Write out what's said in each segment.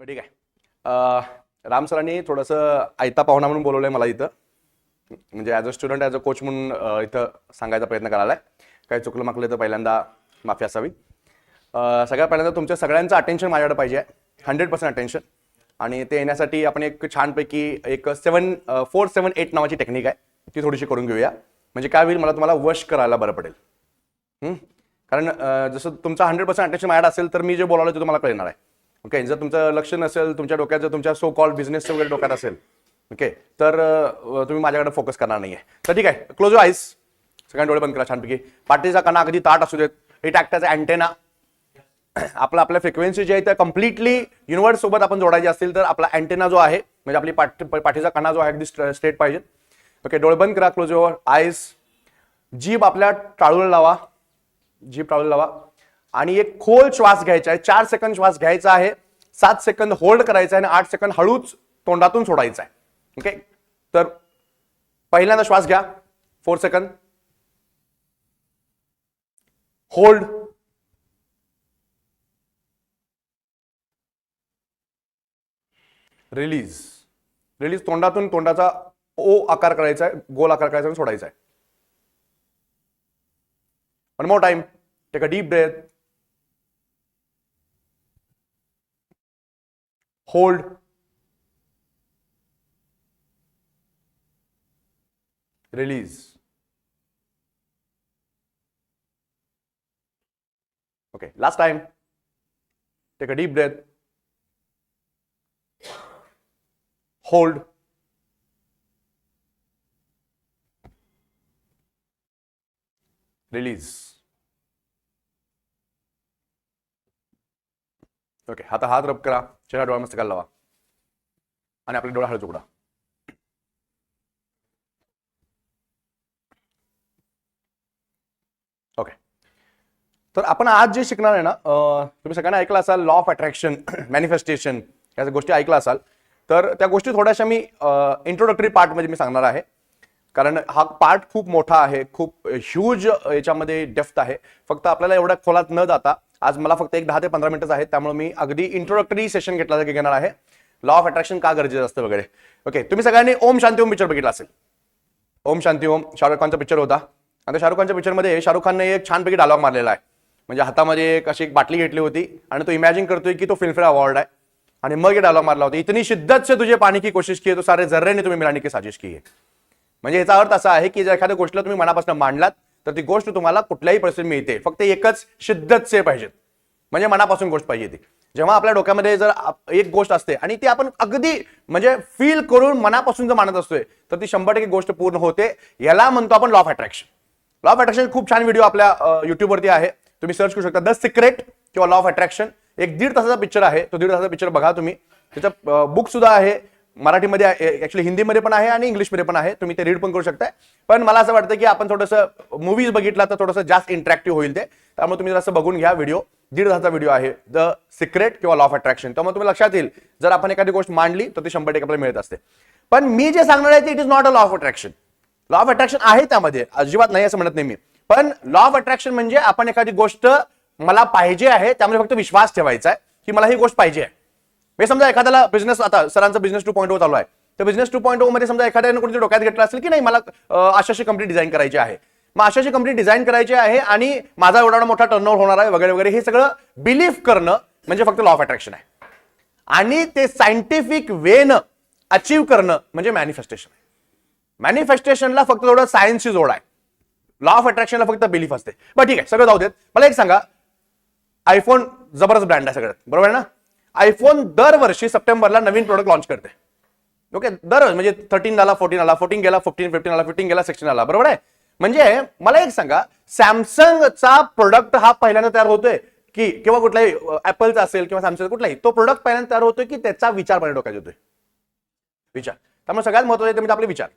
बरं ठीक आहे. राम सरांनी थोडंसं आयता पाहुणा म्हणून बोलवलं आहे मला इथं. म्हणजे as a student as a coach म्हणून इथं सांगायचा प्रयत्न करायला आहे काही चुकलं माकलं तर पहिल्यांदा माफी असावी. सगळ्यात पहिल्यांदा तुमच्या सगळ्यांचं अटेन्शन माझ्याकडे पाहिजे हंड्रेड पर्सेंट अटेन्शन आणि ते येण्यासाठी आपण एक छानपैकी एक सेवन फोर सेवन एट नावाची टेक्निक आहे. ती थोडीशी करून घेऊया. म्हणजे काय होईल मला तुम्हाला वश करायला बरं पडेल. कारण जसं तुमचं हंड्रेड पर्सेंट अटेन्शन माझ्याकडे असेल तर मी जे बोलावलं ते तुम्हाला कळणार आहे. ओके जर तुमचं लक्ष नसेल तुमच्या डोक्यात जर तुमच्या सो कॉल बिझनेस वगैरे डोक्यात असेल ओके तर तुम्ही माझ्याकडे फोकस करणार नाही आहे तर ठीक आहे क्लोज आईस सगळ्यांनी डोळे बंद करा छानपैकी. पाठीचा कणा अगदी ताट असू देत. हे ॲक्ट अँटेना आपला आपल्या फ्रिक्वेन्सी जी आहे त्या कम्प्लिटली युनिवर्स सोबत आपण जोडायची असतील तर आपला अँटेना जो आहे म्हणजे आपली पाठ पाठीचा कणा जो आहे अगदी स्ट्रेट पाहिजे. ओके डोळे बंद करा क्लोज आईस जीभ आपल्या टाळूला लावा. जीभ टाळूला लावा. आणि एक खोल श्वास घ्यायचा आहे. चार सेकंद श्वास घ्यायचा आहे. सात सेकंद होल्ड करायचा आहे आणि आठ सेकंद हळूच तोंडातून सोडायचा आहे. ओके तर पहिल्यांदा श्वास घ्या. Four second hold release release तोंडातून तोंडाचा ओ आकार करायचा आहे. गोल आकार करायचा आणि सोडायचा आहे. One more time take a deep breath hold. Release. Okay last time. Take a deep breath. Hold. Release. Okay आता हात रब करा चेहरा डोळा मस्त लावा. आणि आपले डोळा हळद उघडा. ओके तर आपण आज जे शिकणार आहे ना तुम्ही सगळ्यांना ऐकलं असाल लॉ ऑफ अट्रॅक्शन मॅनिफेस्टेशन या गोष्टी ऐकल्या असाल तर त्या गोष्टी थोड्याशा मी इंट्रोडक्टरी पार्टमध्ये मी सांगणार आहे. कारण हा पार्ट खूप मोठा आहे खूप ह्यूज याच्यामध्ये डेफ्थ आहे. फक्त आपल्याला एवढ्या खोलात न जाता आज मला फक्त एक दहा ते पंधरा मिनिटं आहेत त्यामुळे मी अगदी इंट्रोडक्टरी सेशन घेतला घेणार आहे. लॉ ऑफ अट्रॅक्शन का गरजेचं असतं वगैरे. ओके तुम्ही सगळ्यांनी ओम शांती ओम पिक्चर बघितला असेल. ओम शांती ओम शाहरुख खानचा पिक्चर होता. आणि शाहरुख खानच्या पिक्चरमध्ये शाहरुख खानने एक छानपैकी डायलॉग मारलेला आहे. म्हणजे हातामध्ये एक अशी एक बाटली घेतली होती आणि तो इमॅजिन करतोय की तो फिल्मफेअर अवॉर्ड आहे. आणि मग हे डायलॉग मारला होता. इतनी शिद्दत से तुझे पाणी की कोशिश की तो सारे जर्रेने तुम्ही मिळाने की साजिश की म्हणजे याचा अर्थ असा आहे की जर एखाद्या गोष्टीला तुम्ही मनापासून मांडलात तर ती गोष्ट तुम्हाला कुठल्याही परिस्थितीत मिळते. फक्त एकच शिद्दतचे पाहिजेत. म्हणजे मनापासून गोष्ट पाहिजे ती. जेव्हा आपल्या डोक्यामध्ये जर एक गोष्ट असते आणि ती आपण अगदी म्हणजे फील करून मनापासून जर मानत असतोय तर ती शंभर टक्के गोष्ट पूर्ण होते. याला म्हणतो आपण law of attraction law of attraction खूप छान व्हिडिओ आपल्या युट्यूबवरती आहे. तुम्ही सर्च करू शकता. द सिक्रेट किंवा लॉ ऑफ अट्रॅक्शन एक दीड तासाचा पिक्चर आहे. तो दीड तासाचा पिक्चर बघा तुम्ही. त्याचा बुक सुद्धा आहे. मराठीमध्ये ऍक्च्युली हिंदीमध्ये पण आहे आणि इंग्लिशमध्ये पण आहे. तुम्ही ते रीड पण करू शकताय. पण मला असं वाटतं की आपण थोडंसं मूवीज बघितला तर थोडंसं जास्त इंटरॅक्टिव्ह होईल ते. त्यामुळे तुम्ही जसं बघून घ्या व्हिडिओ दीड तासाचा व्हिडिओ आहे. द सिक्रेट किंवा लॉ ऑफ अट्रॅक्शन त्यामुळे तुम्ही लक्षात येईल. जर आपण एखादी गोष्ट मांडली तर ती शंभर टक्के आपल्याला मिळत असते. पण मी जे सांगणार आहे ते it is not a law of attraction law of attraction आहे त्यामध्ये. अजिबात नाही असं म्हणत नाही मी. पण लॉ ऑफ अट्रॅक्शन म्हणजे आपण एखादी गोष्ट मला पाहिजे आहे त्यामध्ये फक्त विश्वास ठेवायचा आहे की मला ही गोष्ट पाहिजे आहे. म्हणजे समजा एखाद्याला बिझनेस आता सरांचा बिझनेस टू पॉईंट चालू आहे. तर बिझनेस टू पॉईंटमध्ये समजा एखाद्याने कोणत्या डोक्यात घेतलं असेल की नाही मला अशाशी कंपनी डिझाईन करायची आहे. मग अशाशी कंपनी डिझाईन करायची आहे आणि माझा एवढा मोठा टर्नओव्हर होणार आहे वगैरे वगैरे हे सगळं बिलीफ करणं म्हणजे फक्त लॉ ऑफ अट्रॅक्शन आहे. आणि ते सायंटिफिक वेनं अचीव्ह करणं म्हणजे मॅनिफेस्टेशन आहे. मॅनिफेस्टेशनला फक्त थोडं सायन्सची जोड आहे. लॉ ऑफ अट्रॅक्शनला फक्त बिलीफ असते. बरं ठीक आहे सगळं जाऊ देत. मला एक सांगा. आयफोन जबरदस्त ब्रँड आहे सगळ्यात. बरोबर आहे ना? आयफोन दरवर्षी सप्टेंबरला नवीन प्रोडक्ट लॉन्च करते. ओके दर म्हणजे थर्टीन आला फोर्टीन आला फोर्टीन गेला फिफ्टीन फिफ्टीन आला फिफ्टीन गेला सिक्स्टीन आला. बरोबर आहे? म्हणजे मला एक सांगा सॅमसंगचा प्रोडक्ट हा पहिल्यांदा तयार होतोय की किंवा कुठलाही ऍपलचा असेल किंवा सॅमसंग कुठलाही तो प्रोडक्ट पहिल्यांदा तयार होतोय की त्याचा विचार पहिल्या डोक्यात येतोय? विचार. त्यामुळे सगळ्यात महत्वाचं म्हणजे आपले विचार.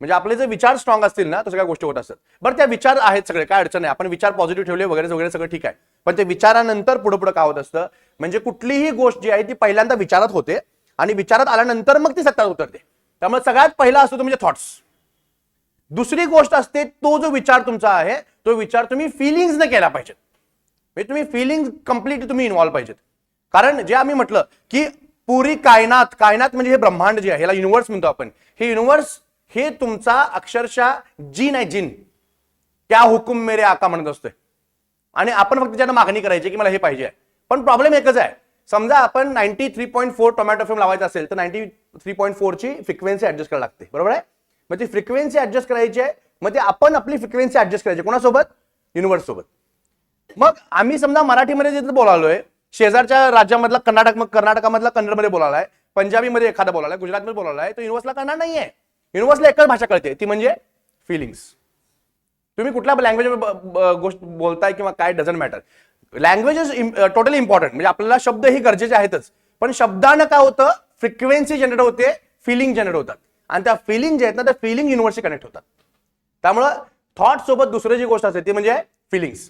म्हणजे आपले जे विचार स्ट्रॉंग असतील ना तर सगळ्या गोष्टी होत असतात बरं त्या विचार आहेत सगळे काय अडचण आहे आपण विचार पॉझिटिव्ह ठेवले वगैरे वगैरे सगळं ठीक आहे. पण ते विचारानंतर पुढे पुढे काय होत असतं? म्हणजे कुठलीही गोष्ट जी आहे ती पहिल्यांदा विचारात होते आणि विचारात आल्यानंतर मग ती सत्तात उतरते. त्यामुळे सगळ्यात पहिला असतो तो म्हणजे थॉट्स दुसरी गोष्ट असते तो जो विचार तुमचा आहे तो विचार तुम्ही फिलिंग्सने केला पाहिजे म्हणजे तुम्ही फिलिंग कंप्लीट तुम्ही इन्व्हॉल्व पाहिजेत. कारण जे आम्ही म्हटलं की पुरी कायनात कायनात म्हणजे हे ब्रह्मांड जे आहे ह्याला युनिव्हर्स म्हणतो आपण. हे युनिव्हर्स हे तुमचा अक्षरशः जीन आहे जीन. त्या हुकुम मेरे आका म्हणत असतोय. आणि आपण फक्त त्याच्यानं मागणी करायची की मला हे पाहिजे पण प्रॉब्लेम एकच आहे. समजा आपण ninety three point four tomato frame लावायचा असेल तर नाईन्टी थ्री पॉईंट फोरची फ्रिक्वेन्सी ऍडजस्ट करायला लागते. बरोबर आहे? मग ती फ्रिक्वेन्सी ऍडजस्ट करायची आहे मग ते आपण आपली फ्रिक्वेन्सी ऍडजस्ट करायची कोणासोबत? युनिव्हर्स सोबत. मग आम्ही समजा मराठीमध्ये जिथं बोलालोय शेजारच्या राज्यामधला कर्नाटक मग कर्नाटकामधला कन्नडमध्ये बोलायलाय पंजाबीमध्ये एखादा बोलायलाय गुजरातमध्ये बोलायलाय तो युनिव्हर्सला करणार नाहीये. युनिव्हर्सला एकच भाषा कळते ती म्हणजे फिलिंग्स तुम्ही कुठल्या लँग्वेज गोष्ट बोलताय किंवा काय doesn't matter language is totally important म्हणजे आपल्याला शब्द ही गरजेचे आहेतच. पण शब्दानं काय होतं? फ्रिक्वेन्सी जनरेट होते फिलिंग जनरेट होतात. आणि त्या फिलिंग जे आहेत ना त्या फिलिंग युनिव्हर्सशी कनेक्ट होतात. त्यामुळं थॉट सोबत दुसरी जी गोष्ट असते ती म्हणजे फिलिंग्स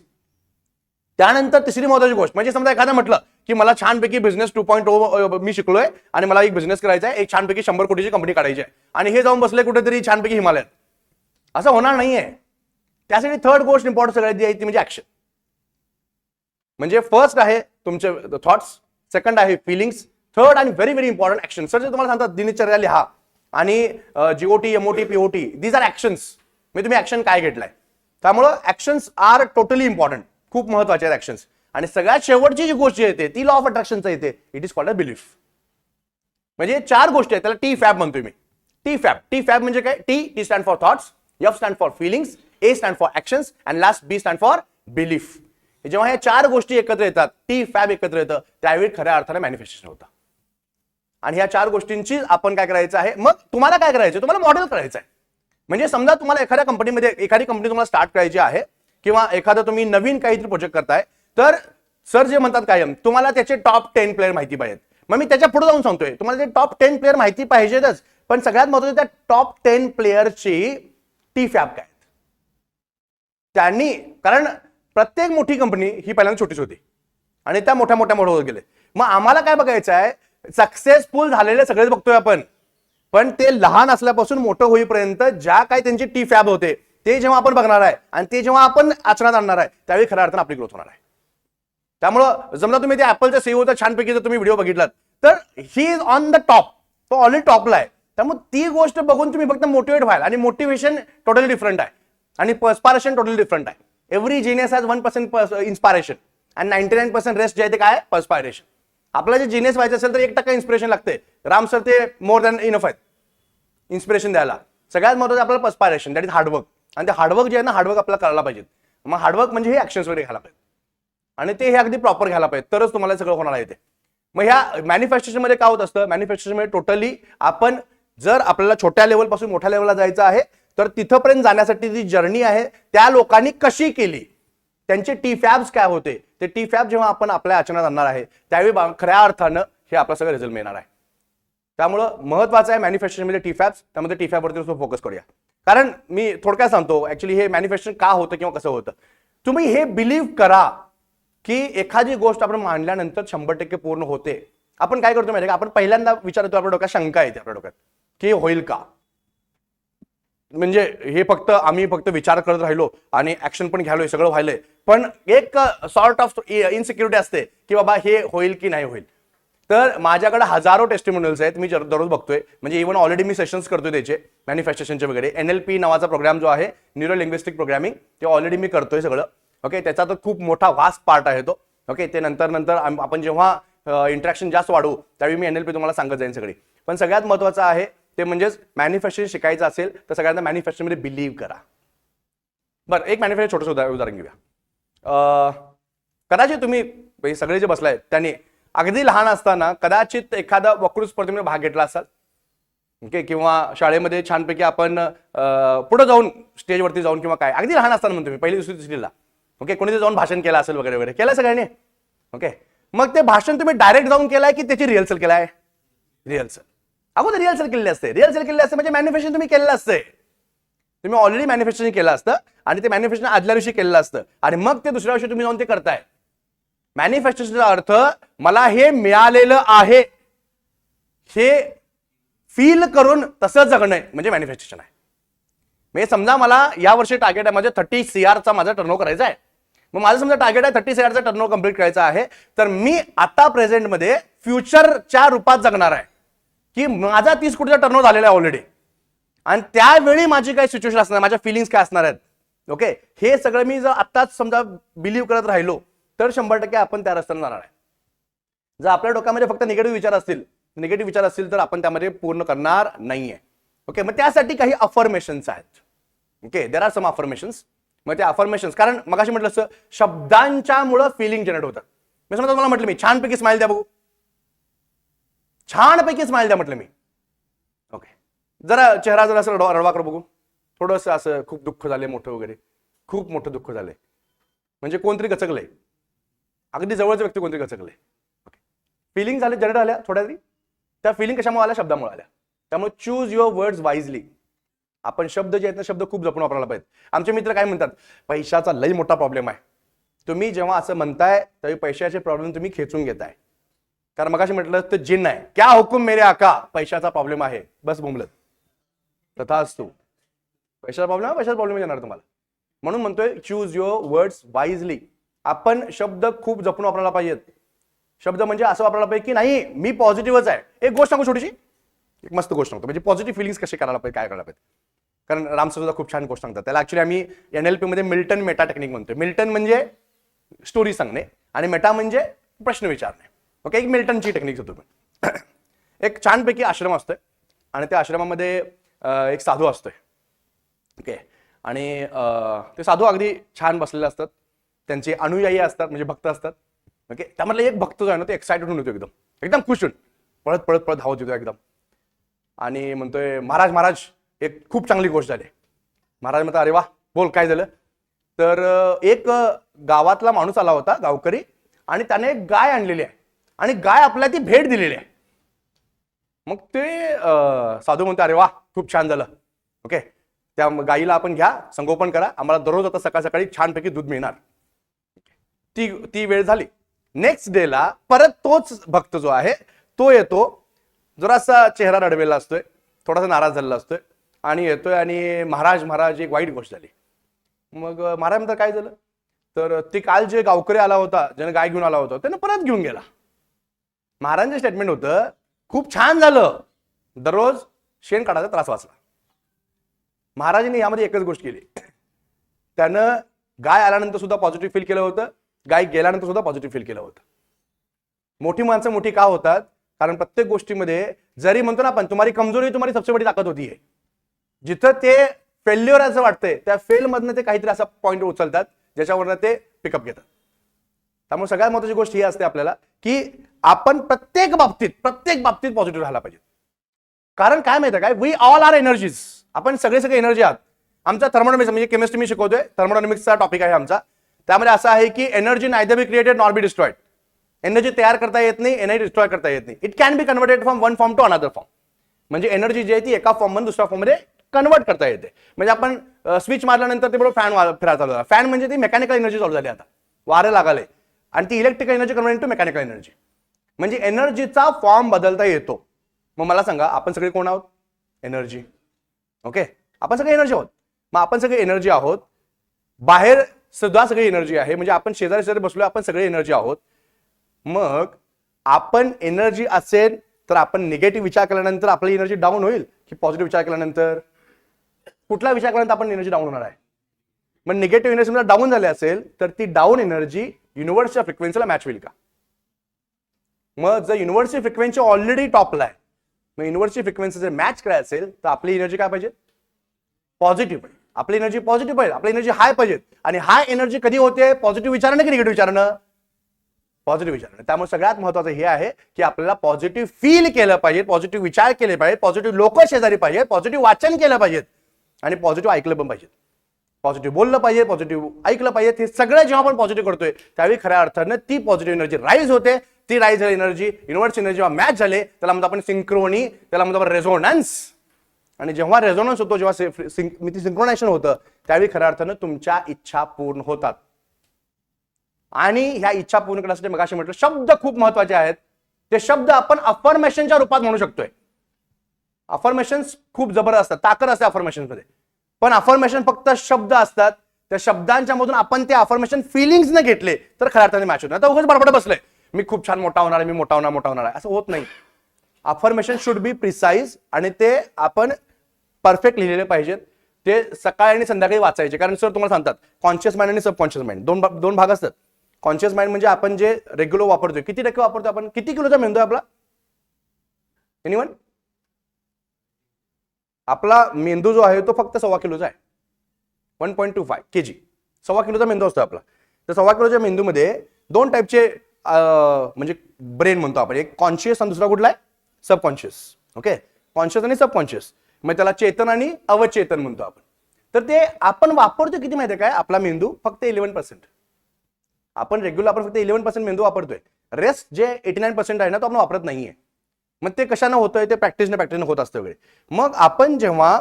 त्यानंतर तिसरी महत्वाची गोष्ट म्हणजे समजा एखादं म्हटलं की मला छानपैकी बिझनेस टू पॉईंट ओ मी शिकलोय आणि मला एक बिझनेस करायचा आहे एक छानपैकी शंभर कोटीची कंपनी काढायची आहे. आणि हे जाऊन बसले कुठेतरी छानपैकी हिमालयात. असं होणार नाहीये. त्यासाठी थर्ड गोष्ट इम्पॉर्टंट सगळ्यात जी आहे ती म्हणजे ऍक्शन म्हणजे फर्स्ट आहे तुमचे थॉट्स सेकंड आहे फिलिंग्स थर्ड आणि very very important action sir जे तुम्हाला सांगतात दिनचर्या लिहा. आणि GOT MOT POT these are actions म्हणजे तुम्ही ऍक्शन काय घेतलाय? त्यामुळं ऍक्शन्स आर टोटली इम्पॉर्टंट खूप महत्त्वाचे आहेत ऍक्शन्स आणि सगळ्यात शेवटची जी गोष्ट येते ती लॉ ऑफ अट्रॅक्शनचा येते. It is called a belief म्हणजे चार गोष्टी आहेत त्याला टी फॅब म्हणतोय मी. टी फॅब टी फॅब म्हणजे काय? T T stand for thoughts F stand for feelings A stand for actions and last B stand for belief जेव्हा ह्या चार गोष्टी एकत्र येतात टी फॅब एकत्र येतं त्यावेळी खऱ्या अर्थाने मॅनिफेस्टेशन होतं. आणि ह्या चार गोष्टींची आपण काय करायचं आहे? मग तुम्हाला काय करायचं तुम्हाला मॉडेल करायचं आहे. म्हणजे समजा तुम्हाला एखाद्या कंपनीमध्ये एखादी कंपनी तुम्हाला स्टार्ट करायची आहे किंवा एखादं तुम्ही नवीन काहीतरी प्रोजेक्ट करताय तर सर जे म्हणतात कायम तुम्हाला त्याचे टॉप टेन प्लेअर माहिती पाहिजेत. मग मी त्याच्या पुढे जाऊन सांगतोय तुम्हाला ते टॉप टेन प्लेअर माहिती पाहिजेतच पण सगळ्यात महत्वाचं त्या टॉप टेन प्लेअरची टी फॅब काय? त्यांनी कारण प्रत्येक मोठी कंपनी ही पहिल्यांदा छोटीच होती. आणि त्या मोठ्या मोठ्या मोठ्या होत गेले. मग आम्हाला काय बघायचं आहे सक्सेसफुल झालेले सगळेच बघतोय आपण. पण ते लहान असल्यापासून मोठं होईपर्यंत ज्या काही त्यांची टी फॅब होते ते जेव्हा आपण बघणार आहे आणि ते जेव्हा आपण आचरणात आणणार आहे त्यावेळी खऱ्या अर्थानं आपली ग्रोथ होणार आहे. त्यामुळं जमला तुम्ही ते ऍपलच्या सीईओचा छानपैकी जर तुम्ही व्हिडिओ बघितलात तर he is on the top तो ऑलरेडी टॉपला आहे. त्यामुळे ती गोष्ट बघून तुम्ही फक्त मोटिवेट व्हाल. आणि मोटिवेशन टोटली डिफरंट आहे. आणि पर्स्पायरेशन टोटली डिफरंट आहे. Every genius has one percent inspiration आणि नाईन्टी नाईन पर्सेंट रेस्ट जे आहे ते काय पर्स्पायरेशन आपला जे जिनियस व्हायचं असेल तर एक टक्का इन्स्पिरेशन लागते. राम सर ते मोर दॅन इनफ आहेत. इन्स्पिरेशन द्यायला. सगळ्यात महत्वाचं आपल्याला पर्स्पायरेशन दॅट इज हार्डवर्क आणि ते हार्डवर्क जे आहे ना हार्डवर्क आपल्याला करायला पाहिजे मग हार्डवर्क म्हणजे हे ऍक्शन्स वगैरे घ्यायला पाहिजे आणि ते हे अगदी प्रॉपर घ्यायला पाहिजे. तरच तुम्हाला सगळं होणार आहे ते मग ह्या मॅन्युफॅक्चरिंगमध्ये काय होत असतं? मॅन्युफॅक्चरिंगमध्ये टोटली आपण जर आपल्याला छोट्या लेवलपासून मोठ्या लेवलला जायचं आहे तर तिथपर्यंत जाण्यासाठी जी जर्नी आहे त्या लोकांनी कशी केली? त्यांचे टी फॅब्स काय होते? ते टी फॅब जेव्हा आपण आपल्या आचरणात आणणार आहे त्यावेळी खऱ्या अर्थानं हे आपला सगळं रिझल्ट मिळणार आहे. त्यामुळं महत्वाचं आहे मॅन्युफॅक्चरिंगमध्ये टी फॅब्स त्यामध्ये टी फॅबवरती फोकस करूया. कारण मी थोडक्यात सांगतो ऍक्च्युली हे मॅन्युफॅक्चरिंग का होतं किंवा कसं होतं? तुम्ही हे बिलीव्ह करा. की एखादी गोष्ट आपण मांडल्यानंतर शंभर टक्के पूर्ण होते. आपण काय करतो माहिती का? आपण पहिल्यांदा विचारतो आपल्या डोक्यात शंका येते आपल्या डोक्यात की होईल का? म्हणजे हे फक्त आम्ही फक्त विचार करत राहिलो आणि ऍक्शन पण घ्यालोय सगळं व्हायलंय. पण एक सॉर्ट ऑफ इनसिक्युरिटी असते की बाबा हे होईल की नाही होईल. तर माझ्याकडे हजारो टेस्टिमोनियल्स आहेत मी दररोज बघतोय. म्हणजे इव्हन ऑलरेडी मी सेशन्स करतोय त्याचे मॅनिफेस्टेशनचे वगैरे. एन एल पी नावाचा प्रोग्राम जो आहे न्यूरो लिंग्विस्टिक प्रोग्रामिंग ते ऑलरेडी मी करतोय सगळं. ओके त्याचा तर खूप मोठा वास्ट पार्ट आहे तो. ओके ते नंतर नंतर आपण जेव्हा इंट्रॅक्शन जास्त वाढवू त्यावेळी मी एन एल पी तुम्हाला सांगत जाईन सगळी. पण सगळ्यात महत्वाचं आहे ते म्हणजेच मॅन्युफॅक्चरिंग शिकायचं असेल तर सगळ्यांना मॅन्युफॅक्चरिंगमध्ये बिलीव्ह करा. बरं एक मॅन्युफॅक्चर छोटंसं उदाहरण घेऊया. कदाचित तुम्ही सगळे जे बसलाय त्यांनी अगदी लहान असताना कदाचित एखादा वक्र स्पर्धेमध्ये भाग घेतला असाल. ओके किंवा शाळेमध्ये छानपैकी आपण पुढे जाऊन स्टेजवरती जाऊन किंवा काय अगदी लहान असताना म्हणतो मी पहिली दुसरी तिसरीला ओके कोणी जाऊन भाषण केलं असेल वगैरे वगैरे. केलं सगळ्यांनी? ओके मग ते भाषण तुम्ही डायरेक्ट जाऊन केलंय की त्याची रिहर्सल केलाय? रिहर्सल अगोदर रिहर्सल केलेली असते. रिहर्सल केलेली असते म्हणजे मॅन्युफेशन तुम्ही केलेलं असते. तुम्ही ऑलरेडी मॅन्युफॅक्चरिंग केलं असतं आणि ते मॅन्युफॅक्चरिंग आदल्या दिवशी केलेलं असतं. आणि मग ते दुसऱ्या दिवशी तुम्ही जाऊन ते करताय. मॅन्युफॅक्चरिंगचा अर्थ मला हे मिळालेलं आहे. हे फील करून तसं जगणं आहे, म्हणजे मॅन्युफॅक्चरिंग आहे. म्हणजे समजा मला या वर्षी टार्गेट आहे. माझ्या थर्टी सी आरचा माझा टर्न करायचा आहे. मग माझं समजा टार्गेट आहे थर्टी सेकंडचा टर्न कंप्लीट करायचा आहे. तर मी आता प्रेझेंटमध्ये फ्युचरच्या रूपात जगणार आहे. की माझा तीस कोटीचा टर्न झालेला आहे ऑलरेडी आणि त्यावेळी माझी काय सिच्युएशन असणार माझ्या फिलिंग्स काय असणार आहेत? ओके हे सगळं मी जर आत्ताच समजा बिलीव्ह करत राहिलो तर शंभर टक्के आपण त्या रस्त्याने जाणार आहे. जर आपल्या डोक्यामध्ये फक्त निगेटिव्ह विचार असतील निगेटिव्ह विचार असतील तर आपण त्यामध्ये पूर्ण करणार नाहीये. ओके मग त्यासाठी काही अफर्मेशन्स आहेत. Okay there are some affirmations मग ते अफर्मेशन्स कारण मग म्हटलं असं शब्दांच्या मुळे फिलिंग जनरेट होतात मी समजा तुम्हाला म्हटलं मी छानपैकी स्माईल द्या बघू. छानपैकी स्माईल द्या म्हटलं मी. ओके जरा चेहरा जरा असं रडवा कर बघू. थोडंसं असं खूप दुःख झाले मोठं वगैरे. खूप मोठं दुःख झालंय. म्हणजे कोणतरी गचकलंय. अगदी जवळचे व्यक्ती कोणतरी गचकलंय. फिलिंग झाले जनरेट आल्या थोड्या तरी. त्या फिलिंग कशामुळे आल्या? शब्दामुळे आल्या. त्यामुळे चूज युअर वर्ड्स वाईजली आपण शब्द जे आहेत ना शब्द खूप जपून वापरायला पाहिजे आमचे मित्र काय म्हणतात पैशाचा लई मोठा प्रॉब्लेम आहे. तुम्ही जेव्हा असं म्हणताय तेव्हा पैशाचे प्रॉब्लेम तुम्ही खेचून घेताय. कारण मगाशी म्हटलं तर जिन आहे. क्या हुकुम मेरे आका? पैशाचा प्रॉब्लेम आहे. बस बोंबलत. तथा असतो. पैशाचा प्रॉब्लेम पैशाचा प्रॉब्लेम येणार तुम्हाला. म्हणून म्हणतोय चूज युअर वर्ड्स वाईजली आपण शब्द खूप जपून वापरायला पाहिजेत. शब्द म्हणजे असं वापरायला पाहिजे की नाही मी पॉझिटिव्हच आहे. एक गोष्ट सांगू छोटीशी? एक मस्त गोष्ट सांगतो. म्हणजे पॉझिटिव्ह फिलिंग्स कसे करायला पाहिजे काय करायला पाहिजे? कारण राम सुद्धा खूप छान गोष्ट सांगतात. त्याला ॲक्च्युली आम्ही एन एल पीमध्ये मिल्टन मेटा टेक्निक म्हणतोय. मिल्टन म्हणजे स्टोरी सांगणे आणि मेटा म्हणजे प्रश्न विचारणे. ओके एक मिल्टनची टेक्निक होतो पण एक छानपैकी आश्रम असतोय आणि त्या आश्रमामध्ये एक साधू असतोय. ओके आणि ते साधू अगदी छान बसलेले असतात. त्यांचे अनुयायी असतात म्हणजे भक्त असतात. ओके त्यामधला एक भक्त जो आहे ना तो एक्सायटेड होऊन येतो एकदम. एकदम खुश होऊन. पळत पळत पळत धावत येतो एकदम. आणि म्हणतोय महाराज महाराज एक खूप चांगली गोष्ट झाली. महाराज म्हणतात अरे वा बोल काय झालं? तर एक गावातला माणूस आला होता गावकरी आणि त्याने एक गाय आणलेली आहे. आणि गाय आपल्याला ती भेट दिलेली आहे. मग ते साधू म्हणतो अरे वा खूप छान झालं. ओके? त्या गाईला आपण घ्या संगोपन करा. आम्हाला दररोज आता सकाळ सकाळी छानपैकी दूध मिळणार. ती ती वेळ झाली. नेक्स्ट डेला परत तोच भक्त जो आहे तो येतो. जरासा चेहरा रडवेला असतोय. थोडासा नाराज झालेला असतोय. आणि येतोय आणि महाराज महाराज एक वाईट गोष्ट झाली. मग महाराज म्हणतात काय झालं? तर ते काल जे गावकरी आला होता ज्याने गाय घेऊन आला होता त्यानं परत घेऊन गेला. महाराजांचं स्टेटमेंट होतं खूप छान झालं. दररोज शेण काढायचा त्रास वाचला. महाराजांनी यामध्ये एकच गोष्ट केली. त्यानं गाय आल्यानंतर सुद्धा पॉझिटिव्ह फील केलं होतं गाय गेल्यानंतर सुद्धा पॉझिटिव्ह फील केलं होतं. मोठी माणसं मोठी का होतात? कारण प्रत्येक गोष्टीमध्ये जरी म्हणतो ना आपण तुम्हारी कमजोरी तुम्हारी सबसे बडी ताकद होती आहे जिथं ते फेल्युअर असं वाटतंय त्या फेल मधनं ते काहीतरी असा पॉईंट उचलतात ज्याच्यावरनं ते पिकअप घेतात. त्यामुळे सगळ्यात महत्वाची गोष्ट ही असते आपल्याला की आपण प्रत्येक बाबतीत प्रत्येक बाबतीत पॉझिटिव्ह राहिला पाहिजे. कारण काय माहिती काय? वी ऑल आर एनर्जीज आपण सगळे सगळे एनर्जी आहात. आमचा थर्मोडॉमिक्स म्हणजे केमिस्ट्री मी शिकवतोय. थर्मोडॉमिक्सचा टॉपिक आहे आमचा. त्यामध्ये असं आहे की energy neither be created not be destroyed energy तयार करता येत नाही एनर्जी डिस्ट्रॉय करता येत नाही. It can be converted from one form to another form म्हणजे एनर्जी जी आहे ती एका फॉर्म दुसऱ्या फॉर्ममध्ये कन्वर्ट करता येते. म्हणजे आपण स्विच मारल्यानंतर ते बरोबर फॅन फिरायला चालू झाला. फॅन म्हणजे ती मेकॅनिकल एनर्जी चालू झाली आता. वारे लागले. आणि ती electrical energy convert to mechanical energy म्हणजे एनर्जीचा फॉर्म बदलता येतो. मग मला सांगा आपण सगळे कोण आहोत? एनर्जी ओके आपण सगळे एनर्जी आहोत. मग आपण सगळे एनर्जी आहोत. बाहेर सुद्धा सगळी एनर्जी आहे. म्हणजे आपण शेजारी शेजारी बसलो आपण सगळे एनर्जी आहोत. मग आपण एनर्जी असेल तर आपण निगेटिव्ह विचार केल्यानंतर आपली एनर्जी डाऊन होईल की पॉझिटिव्ह विचार केल्यानंतर? कुठला विषयापर्यंत आपण एनर्जी डाऊन होणार आहे? मग निगेटिव्ह एनर्जी समजा डाऊन झाली असेल तर ती डाऊन एनर्जी युनिव्हर्सच्या फ्रिक्वेन्सीला मॅच होईल का? मग जर युनिव्हर्सची फ्रिक्वेन्सी ऑलरेडी टॉपला आहे मग युनिव्हर्सची फ्रिक्वेन्सी जर मॅच करायची असेल तर आपली एनर्जी काय पाहिजे? पॉझिटिव्ह पाहिजे आपली एनर्जी पॉझिटिव्ह पाहिजे आपली एनर्जी हाय पाहिजे. आणि हाय एनर्जी कधी होते? पॉझिटिव्ह विचारणं की निगेटिव्ह विचारणं? पॉझिटिव्ह विचारणं. त्यामुळे सगळ्यात महत्वाचं हे आहे की आपल्याला पॉझिटिव्ह फील केलं पाहिजे पॉझिटिव्ह विचार केले पाहिजे पॉझिटिव्ह लोक शेजारी पाहिजे पॉझिटिव्ह वाचन केलं पाहिजे. आणि पॉझिटिव्ह ऐकलं पण पाहिजे पॉझिटिव्ह बोललं पाहिजे पॉझिटिव्ह ऐकलं पाहिजे हे सगळं जेव्हा आपण पॉझिटिव्ह करतोय त्यावेळी खऱ्या अर्थानं ती पॉझिटिव्ह एनर्जी राईज होते. ती राईज झाली एनर्जी युनिव्हर्स एनर्जी जेव्हा मॅच झाले त्याला म्हणतो आपण सिंक्रोनी त्याला म्हणतो आपण रेझोनन्स आणि जेव्हा रेझोनन्स होतो जेव्हा मी ती सिंक्रोनायझेशन होतं त्यावेळी खऱ्या अर्थानं तुमच्या इच्छा पूर्ण होतात. आणि ह्या इच्छा पूर्ण करण्यासाठी मग म्हटलं शब्द खूप महत्त्वाचे आहेत. ते शब्द आपण अफर्मेशनच्या रूपात म्हणू शकतोय. अफर्मेशन खूप जबरदस्त असतात. ताकद असते अफर्मेशनमध्ये पण अफर्मेशन फक्त शब्द असतात. त्या शब्दांच्या मधून आपण ते अफर्मेशन फिलिंग्स न घेतले तर खऱ्या अर्थाने मॅच होत नाही. तर उगाच बडबड बसलंय. मी खूप छान मोठा होणार आहे मी मोठा होणार मोठा होणार आहे. असं होत नाही. अफर्मेशन शुड बी प्रिसाईज आणि ते आपण परफेक्ट लिहिलेले पाहिजेत. ते सकाळी आणि संध्याकाळी वाचायचे. कारण सर तुम्हाला सांगतात कॉन्शियस माइंड आणि सबकॉन्शियस माइंड दोन दोन भाग असतात. कॉन्शियस माइंड म्हणजे आपण जे रेग्युलर वापरतोय. किती टक्के वापरतो आपण? किती किलोचा मेंदू आहे आपला? एनिवन आपला मेंदू जो आहे तो फक्त सव्वा किलोचा आहे. One point two five K G सव्वा किलोचा मेंदू असतो आपला. तर सव्वा किलोच्या मेंदूमध्ये दोन टाईपचे म्हणजे ब्रेन म्हणतो आपण. एक कॉन्शियस आणि दुसरा कुठला आहे? सबकॉन्शियस ओके कॉन्शियस आणि सबकॉन्शियस मग त्याला चेतन आणि अवचेतन म्हणतो आपण. तर ते आपण वापरतो किती माहिती आहे काय? आपला मेंदू फक्त इलेव्हन पर्सेंट आपण रेग्युलर आपण फक्त इलेव्हन पर्सेंट मेंदू वापरतोय. रेस्ट जे एटी नाईन पर्सेंट आहे ना तो आपण वापरत नाहीये. मग ते कशानं होतंय? ते प्रॅक्टिसने प्रॅक्टिसने होत असतं वगैरे. मग आपण जेव्हा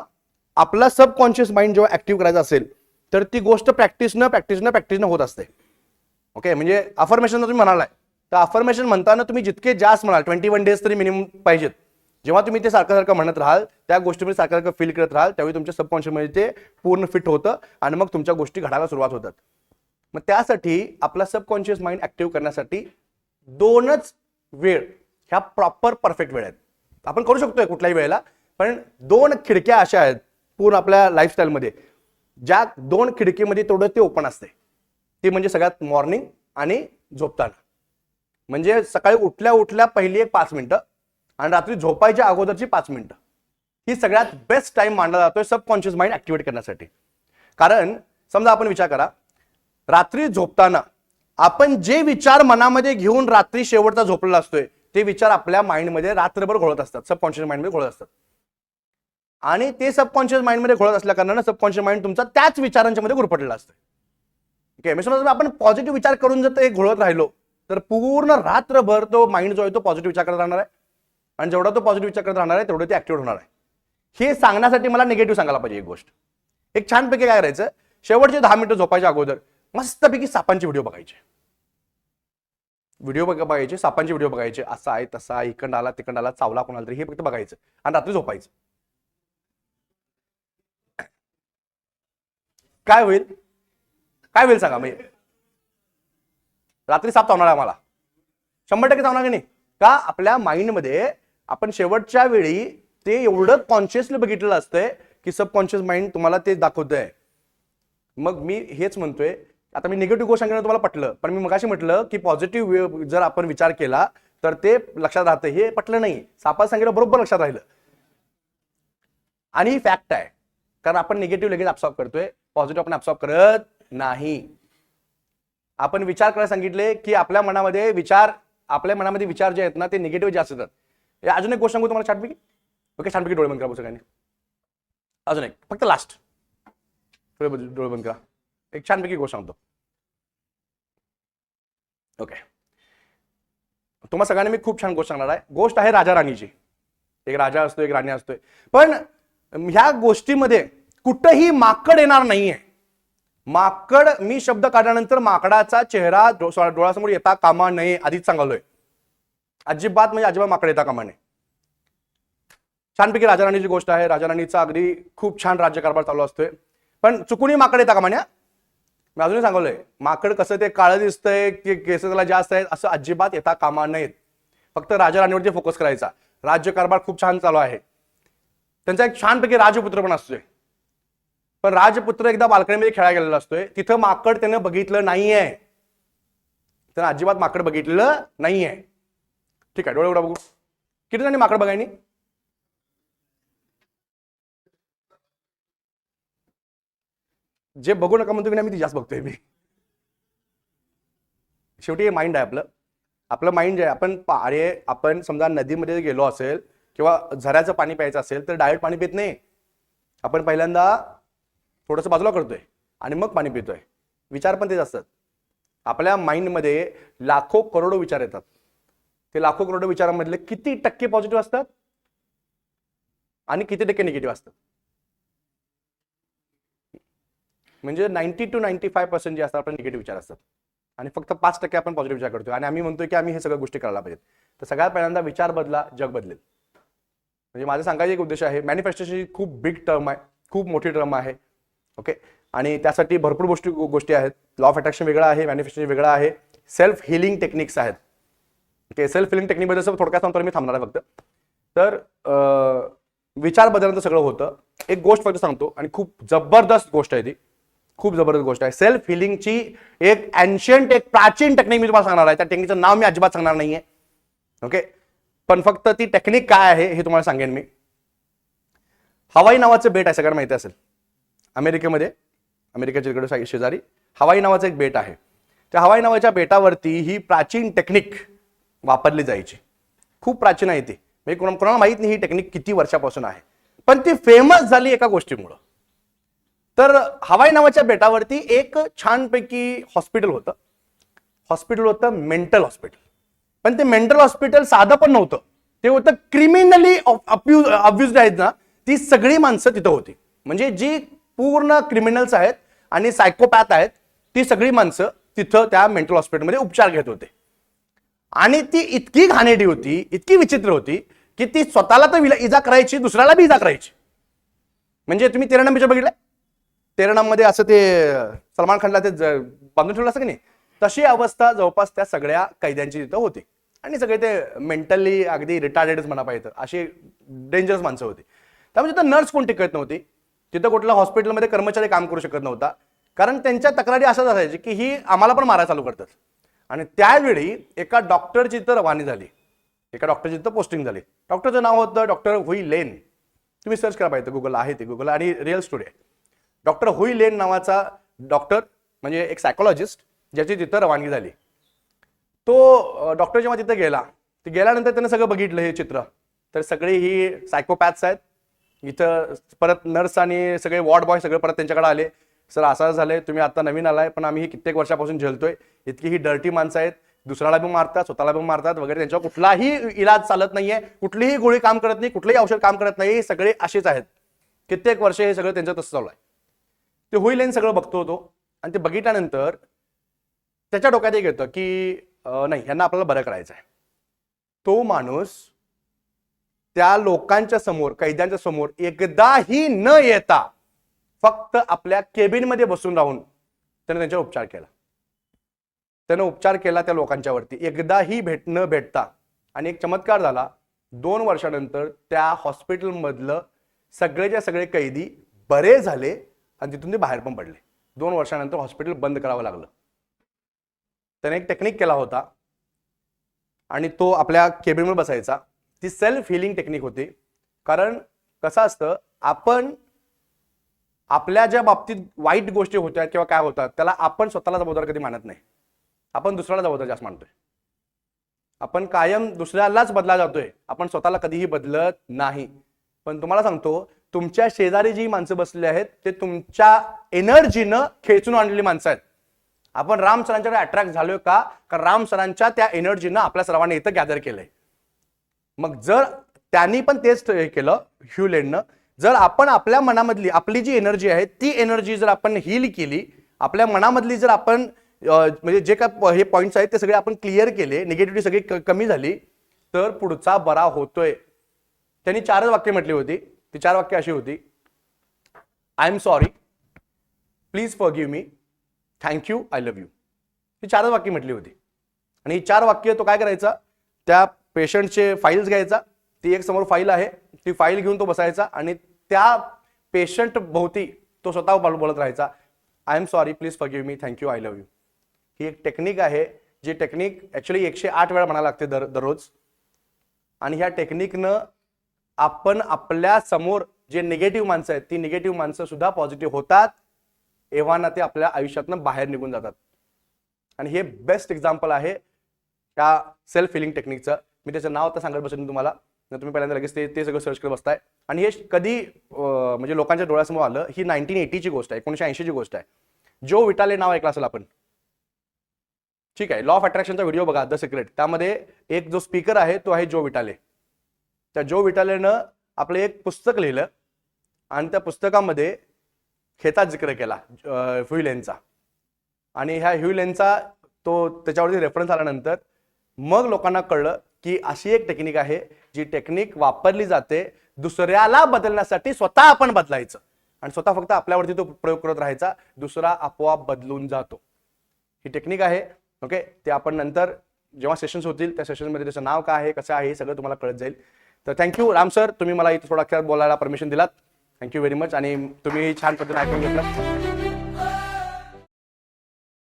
आपला सबकॉन्शियस माइंड जेव्हा ऍक्टिव्ह करायचा असेल तर ती गोष्ट प्रॅक्टिसनं प्रॅक्टिसनं प्रॅक्टिसनं होत असते. ओके म्हणजे अफर्मेशन तुम्ही म्हणालाय. तर अफर्मेशन म्हणताना तुम्ही जितके जास्त म्हणाल ट्वेंटी वन डेज तरी मिनिमम पाहिजेत. जेव्हा तुम्ही ते सारखं सारखं म्हणत राहाल त्या गोष्टीमध्ये सारखं सारखं फील करत राहाल त्यावेळी तुमच्या सबकॉन्शियसमध्ये ते पूर्ण फिट होतं आणि मग तुमच्या गोष्टी घडायला सुरुवात होतात. मग त्यासाठी आपला सबकॉन्शियस माइंड ऍक्टिव्ह करण्यासाठी दोनच वेळ ह्या प्रॉपर परफेक्ट वेळ आहेत. आपण करू शकतोय कुठल्याही वेळेला पण दोन खिडक्या अशा आहेत पूर्ण आपल्या लाईफस्टाईलमध्ये ज्या दोन खिडकीमध्ये तेवढं ते ओपन असते. ती म्हणजे सगळ्यात मॉर्निंग आणि झोपताना. म्हणजे सकाळी उठल्या उठल्या पहिली एक पाच मिनिटं आणि रात्री झोपायच्या अगोदरची पाच मिनिटं. ही सगळ्यात बेस्ट टाइम मानला जातोय सबकॉन्शियस माइंड ऍक्टिव्हेट करण्यासाठी. कारण समजा आपण विचार करा रात्री झोपताना आपण जे विचार मनामध्ये घेऊन रात्री शेवटचा झोपलेला असतोय ते विचार आपल्या माइंडमध्ये रात्रभर घोळत असतात. सबकॉन्शियस माइंडमध्ये घोळत असतात. आणि ते सबकॉन्शियस माइंडमध्ये घोळत असल्या कारणानं सबकॉन्शियस माइंड तुमचा त्याच विचारांच्या मध्ये गुरपटलेला असतं ओके? मी समजा आपण पॉझिटिव्ह विचार करून जर ते घोळत राहिलो तर पूर्ण रात्रभर तो माइंड जो आहे तो पॉझिटिव्ह विचार करत राहणार आहे. आणि जेवढा तो पॉझिटिव्ह विचार करत राहणार आहे तेवढं ते ऍक्टिव्ह होणार आहे. हे सांगण्यासाठी मला निगेटिव्ह सांगायला पाहिजे एक गोष्ट. एक छानपैकी काय करायचं? शेवटचे दहा मिनिटं झोपायच्या अगोदर मस्तपैकी सापांचे व्हिडिओ बघायचे. व्हिडिओ बघ बघायचे सापांचे व्हिडिओ बघायचे. असा आहे तसा आहे, इकडं आला तिकडं आला चावला कोणाला तरी हे फक्त बघायचं. आणि रात्री झोपायचं. काय होईल? काय होईल सांगा म्हणजे रात्री साप चावणार आम्हाला. शंभर टक्के चावणार की नाही? का आपल्या माइंडमध्ये आपण शेवटच्या वेळी ते एवढं कॉन्शियसली बघितलेलं असतंय की सबकॉन्शियस माइंड तुम्हाला ते दाखवतंय. मग मी हेच म्हणतोय आता मी निगेटिव्ह गोष्ट सांगितलं तुम्हाला पटलं पण मी मगाशी म्हटलं की पॉझिटिव्ह जर आपण विचार केला तर ते लक्षात राहतं. हे पटलं नाही सापात सांगितलं बरोबर लक्षात राहिलं. आणि फॅक्ट आहे. कारण आपण निगेटिव्ह लगेच अपसॉर्ब करतोय. पॉझिटिव्ह आपण अपसॉर्ब करत नाही. आपण विचार करायला सांगितले की आपल्या मनामध्ये विचार आपल्या मनामध्ये विचार जे आहेत ना ते निगेटिव्ह जास्त असतात. अजून एक गोष्ट सांगू तुम्हाला छानपैकी? ओके छानपैकी डोळे बंद करा सगळ्यांनी अजून एक. फक्त लास्ट बंद डोळे बंद करा. एक छानपैकी गोष्ट सांगतो. ओके तुम्हाला सगळ्यांनी मी खूप छान गोष्ट सांगणार आहे. गोष्ट आहे राजा राणीची. एक राजा असतो एक राणी असतोय. पण ह्या गोष्टीमध्ये कुठंही माकड येणार नाहीये. माकड मी शब्द काढल्यानंतर माकडाचा चेहरा डोळ्यासमोर येता कामा नये आधीच सांगालोय. अजिबात म्हणजे अजिबात माकड येता कामा नये. छानपैकी राजा राणीची गोष्ट आहे. राजा राणीचा अगदी खूप छान राज्यकारभार चालू असतोय. पण चुकूनही माकड येता कामा नये मी अजूनही सांगलोय माकड कसं ते काळं दिसतंय की केस त्याला जास्त आहेत असं अजिबात येता कामा नयेत. फक्त राजा राणीवरती फोकस करायचा. राज्यकारभार खूप छान चालू आहे. त्यांचा एक छानपैकी राजपुत्र पण असतोय. पण राजपुत्र एकदा बालकणीमध्ये खेळायला गेलेला असतोय. तिथं माकड त्यानं बघितलं नाहीये. त्यानं अजिबात माकड बघितलेलं नाहीये. ठीक आहे डोळे उघडा बघू. किती जणांनी माकड बघायनी? जे बघू नका म्हणतो की नाही मी ती जास्त बघतोय मी. शेवटी हे माइंड आहे आपलं. आपलं माइंड जे आहे आपण अरे आपण समजा नदीमध्ये गेलो असेल किंवा झऱ्याचं पाणी प्यायचं असेल तर डायरेक्ट पाणी पित नाही. आपण पहिल्यांदा थोडंसं बाजूला करतोय आणि मग पाणी पितोय. विचार पण तेच असतात. आपल्या माइंडमध्ये लाखो करोडो विचार येतात. ते लाखो करोडो विचारांमधले किती टक्के पॉझिटिव्ह असतात? आणि किती टक्के निगेटिव्ह असतात? म्हणजे ninety two ninety five percent जे असतात आपण निगेटिव्ह विचार असतात. आणि फक्त पाच टक्के आपण पॉझिटिव्ह विचार करतो आणि आम्ही म्हणतो की आम्ही हे सगळ्या गोष्टी करायला पाहिजेत. तर सगळ्यात पहिल्यांदा विचार बदला जग बदलेल. म्हणजे माझा सांगायचा एक उद्देश आहे मॅनिफेस्टेशन खूप बिग टर्म आहे खूप मोठी टर्म आहे. ओके आणि त्यासाठी भरपूर गोष्टी गोष्टी आहेत. लॉ ऑफ अट्रॅक्शन वेगळा आहे मॅनिफेस्टेशन वेगळा आहे. सेल्फ हिलिंग टेक्निक्स आहेत. ओके सेल्फ हिलिंग टेक्निकबद्दल सर थोडक्यात सांगतो मी थांबणार आहे फक्त. तर विचार बदलण्याचं सगळं होतं. एक गोष्ट फक्त सांगतो आणि खूप जबरदस्त गोष्ट आहे ती. खूप जबरदस्त गोष्ट आहे. सेल्फ हिलिंगची एक अँशियंट एक प्राचीन टेक्निक मी तुम्हाला सांगणार आहे. त्या टेक्निकचं नाव मी अजिबात सांगणार नाहीये. ओके पण फक्त ती टेक्निक काय आहे हे तुम्हाला सांगेन मी. हवाई नावाचं बेट आहे सगळ्यांना माहिती असेल. अमेरिकेमध्ये अमेरिकेच्या इकडे शेजारी हवाई नावाचं एक बेट आहे. त्या हवाई नावाच्या बेटावरती ही प्राचीन टेक्निक वापरली जायची. खूप प्राचीन आहे ती. म्हणजे कोणाला माहीत नाही ही टेक्निक किती वर्षापासून आहे. पण ती फेमस झाली एका गोष्टीमुळं. तर हवाई नावाच्या बेटावरती एक छानपैकी हॉस्पिटल होतं. हॉस्पिटल होतं मेंटल हॉस्पिटल. पण ते मेंटल हॉस्पिटल साधं पण नव्हतं. ते होतं क्रिमिनली अब्युज आहेत ना ती सगळी माणसं तिथं होती. म्हणजे जी पूर्ण क्रिमिनल्स आहेत आणि सायकोपॅथ आहेत ती सगळी माणसं तिथं त्या मेंटल हॉस्पिटलमध्ये उपचार घेत होते. आणि ती इतकी घाणेरडी होती इतकी विचित्र होती की ती स्वतःला तर विला- इजा करायची दुसऱ्याला बी इजा करायची. म्हणजे तुम्ही तेरा पिक्चर बघितलं तेरणामध्ये असं ते सलमान खानला ते ज- बांधून ठेवलं असं की नाही? तशी अवस्था जवळपास त्या सगळ्या कैद्यांची तिथं होती. आणि सगळे ते मेंटली अगदी रिटार्डेडच म्हणा पाहिजे अशी डेंजरस माणसं होती. त्यामुळे तिथं नर्स कोण टिकत नव्हती. तिथं कुठल्या हॉस्पिटलमध्ये कर्मचारी काम करू शकत नव्हता. कारण त्यांच्या तक्रारी अशाच असायची की ही आम्हाला पण मारायला चालू करतात. आणि त्यावेळी एका डॉक्टरची तर रवानी झाली. एका डॉक्टरची तर पोस्टिंग झाली. डॉक्टरचं नाव होतं डॉक्टर हुई लेन. तुम्ही सर्च करा पाहिजे गुगल आहे ते गुगल आणि रिअल स्टोरी आहे. डॉक्टर हुई लेन नावाचा डॉक्टर म्हणजे एक सायकोलॉजिस्ट ज्याची तिथं रवानगी झाली. तो डॉक्टर जेव्हा तिथं गेला ते गेल्यानंतर त्यानं सगळं बघितलं हे चित्र. तर सगळे ही सायकोपॅथ्स आहेत. इथं परत नर्स आणि सगळे वॉर्ड बॉय सगळे परत त्यांच्याकडे आले. सर असं झालंय तुम्ही आता नवीन आलाय पण आम्ही ही कित्येक वर्षापासून झेलतोय. इतकी ही डर्टी माणसं आहेत. दुसऱ्याला पण मारतात स्वतःला पण मारतात वगैरे त्यांच्यावर कुठलाही इलाज चालत नाहीये. कुठलीही गोळी काम करत नाही कुठलंही औषध काम करत नाही. हे सगळे असेच आहेत. कित्येक वर्ष हे सगळं त्यांचं तसं चालू आहे. ते होईल आणि सगळं बघतो तो आणि ते बघितल्यानंतर त्याच्या डोक्यात एक येतं की नाही यांना आपल्याला बरं करायचं आहे. तो माणूस त्या लोकांच्या समोर कैद्यांच्या समोर एकदाही न येता फक्त आपल्या केबिनमध्ये बसून राहून त्याने त्यांच्यावर उपचार केला. त्यानं उपचार केला त्या लोकांच्यावरती. एकदाही भेट न भेटता आणि एक चमत्कार झाला. दोन वर्षानंतर त्या हॉस्पिटलमधलं सगळेच्या सगळे कैदी बरे झाले. आणि तिथून ते बाहेर पण पडले. दोन वर्षानंतर हॉस्पिटल बंद करावं लागलं. त्याने एक टेक्निक केला होता. आणि तो आपल्या केबिनवर बसायचा. ती सेल्फ हिलिंग टेक्निक होती. कारण कसं असतं आपण आपल्या ज्या बाबतीत वाईट गोष्टी होत्या किंवा काय होतात त्याला आपण स्वतःला जबाबदार कधी मानत नाही. आपण दुसऱ्याला जबाबदार जास्त मानतोय. आपण कायम दुसऱ्यालाच बदला जातोय. आपण स्वतःला कधीही बदलत नाही. पण तुम्हाला सांगतो तुमच्या शेजारी जी माणसं बसलेली आहेत ते तुमच्या एनर्जीनं खेचून आणलेली माणसं आहेत. आपण राम सरांच्याकडे अट्रॅक्ट झालोय का? कारण राम सरांच्या त्या एनर्जीनं आपल्या सर्वांनी इथं गॅदर केलंय. मग जर त्यांनी पण तेच हे केलं ह्युलेंडनं जर आपण आपल्या मनामधली आपली जी एनर्जी आहे ती एनर्जी जर आपण हील केली आपल्या मनामधली जर आपण म्हणजे जे काय हे पॉईंट्स आहेत ते सगळे आपण क्लिअर केले निगेटिव्हिटी सगळी क- कमी झाली तर पुढचा बरा होतोय. त्यांनी चारच वाक्य म्हटली होती. ती चार वाक्य अशी होती. I am sorry please forgive me thank you I love you ही चारच वाक्य म्हटली होती. आणि ही चार वाक्य तो काय करायचा? त्या पेशंटचे फाईल्स घ्यायचा. ती एक समोर फाईल आहे. ती फाईल घेऊन तो बसायचा आणि त्या पेशंट भोवती तो स्वतः बोलत राहायचा. I am sorry please forgive me thank you I love you ही एक टेक्निक आहे जी टेक्निक ॲक्च्युली एकशे आठ वेळा म्हणायला लागते दर दररोज. आणि ह्या टेक्निकनं आपण आपल्यासमोर जे निगेटिव्ह माणसं आहेत ती निगेटिव्ह माणसं सुद्धा पॉझिटिव्ह होतात एव्हाना ते आपल्या आयुष्यातनं बाहेर निघून जातात. आणि हे बेस्ट एक्झाम्पल आहे त्या सेल्फ फिलिंग टेक्निकचं मी त्याचं नाव आता सांगत बसेन तुम्हाला. तुम्ही पहिल्यांदा लगेच ते ते सगळं सर्च करत बसताय. आणि हे कधी म्हणजे लोकांच्या डोळ्यासमोर आलं ही नाईन्टीन एटीची गोष्ट आहे एकोणीशे ऐंशीची गोष्ट आहे. जो विटाले नाव ऐकलं असेल आपण. ठीक आहे लॉ ऑफ अट्रॅक्शनचा व्हिडिओ बघा द सिक्रेट त्यामध्ये एक जो स्पीकर आहे तो आहे जो विटाले. त्या जो विटालेनं आपलं एक पुस्तक लिहिलं आणि त्या पुस्तकामध्ये खेचा जिक्र केला ह्युलेनचा आणि ह्या ह्युलेनचा तो त्याच्यावरती रेफरन्स आल्यानंतर मग लोकांना कळलं की अशी एक टेक्निक आहे जी टेक्निक वापरली जाते दुसऱ्याला बदलण्यासाठी स्वतः आपण बदलायचं. आणि स्वतः फक्त आपल्यावरती तो प्रयोग करत राहायचा दुसरा आपोआप बदलून जातो. ही टेक्निक आहे ओके ते आपण नंतर जेव्हा सेशन्स होतील त्या सेशनमध्ये त्याचं नाव काय आहे कसं आहे हे सगळं तुम्हाला कळत जाईल. तर थँक्यू राम सर तुम्ही मला इथे थोडा खेळात बोलायला परमिशन दिलात. थँक्यू व्हेरी मच आणि तुम्ही छान पद्धतीने ऐकून घेतलं.